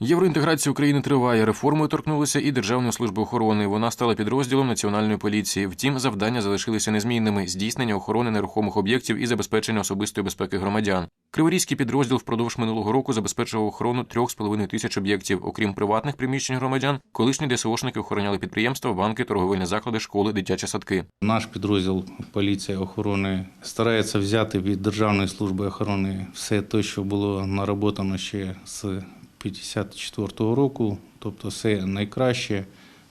Євроінтеграція України триває. Реформою торкнулися і Державної служби охорони. Вона стала підрозділом національної поліції. Втім, завдання залишилися незмінними: здійснення охорони нерухомих об'єктів і забезпечення особистої безпеки громадян. Криворізький підрозділ впродовж минулого року забезпечував охорону трьох з половиною тисяч об'єктів. Окрім приватних приміщень громадян, колишні ДСОшники охороняли підприємства, банки, торговельні заклади, школи, дитячі садки. Наш підрозділ поліції охорони старається взяти від Державної служби охорони все те, що було нароботано ще з 54-го року. Тобто все найкраще.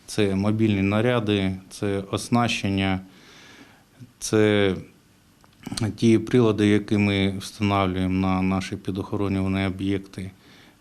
Це мобільні наряди, це оснащення, це ті прилади, які ми встановлюємо на наші підохоронювані об'єкти.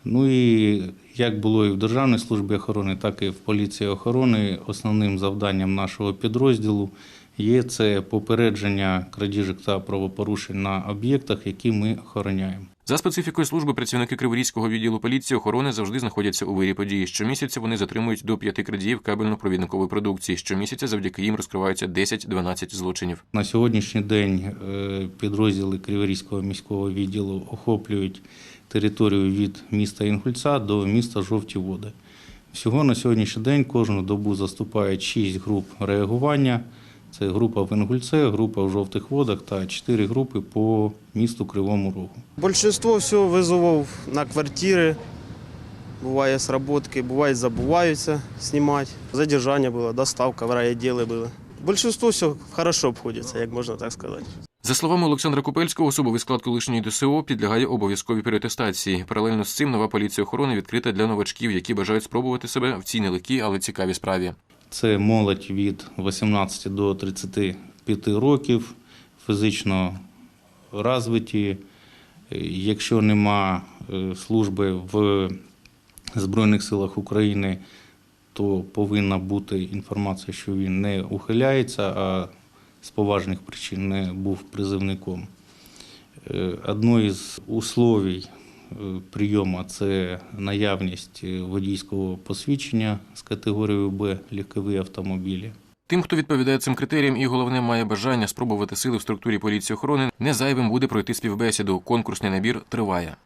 Ну і як було і в Державній службі охорони, так і в поліції охорони, основним завданням нашого підрозділу є це попередження крадіжок та правопорушень на об'єктах, які ми охороняємо. За специфікою служби працівники Криворізького відділу поліції охорони завжди знаходяться у вирі події. Щомісяця вони затримують до п'яти крадіїв кабельно-провідникової продукції. Щомісяця завдяки їм розкриваються 10-12 злочинів. На сьогоднішній день е, підрозділи Криворізького міського відділу охоплюють територію від міста Інгульця до міста Жовті Води. Всього на сьогоднішній день кожну добу заступають 6 груп реагування. Це група в Інгульце, група в Жовтих Водах та 4 групи по місту Кривому Рогу. Большинство всього визовов на квартири. Буває сработки, буває забуваються знімати. Задержання було, доставка в райвідділи було. Большинство все хорошо обходиться, як можна так сказати. За словами Олександра Купельського, особовий склад колишньої ДСО підлягає обов'язковій переатестації. Паралельно з цим нова поліція охорони відкрита для новачків, які бажають спробувати себе в цій нелегкій, але цікавій справі. Це молодь від 18 до 35 років, фізично розвиті. Якщо нема е, служби в Збройних силах України, то повинна бути інформація, що він не ухиляється, а з поважних причин не був призивником. Е, Одно із условій прийому це наявність е, водійського посвідчення з категорією Б легкові автомобілі. Тим, хто відповідає цим критеріям, і головне має бажання спробувати сили в структурі поліції охорони, не зайвим буде пройти співбесіду. Конкурсний набір триває.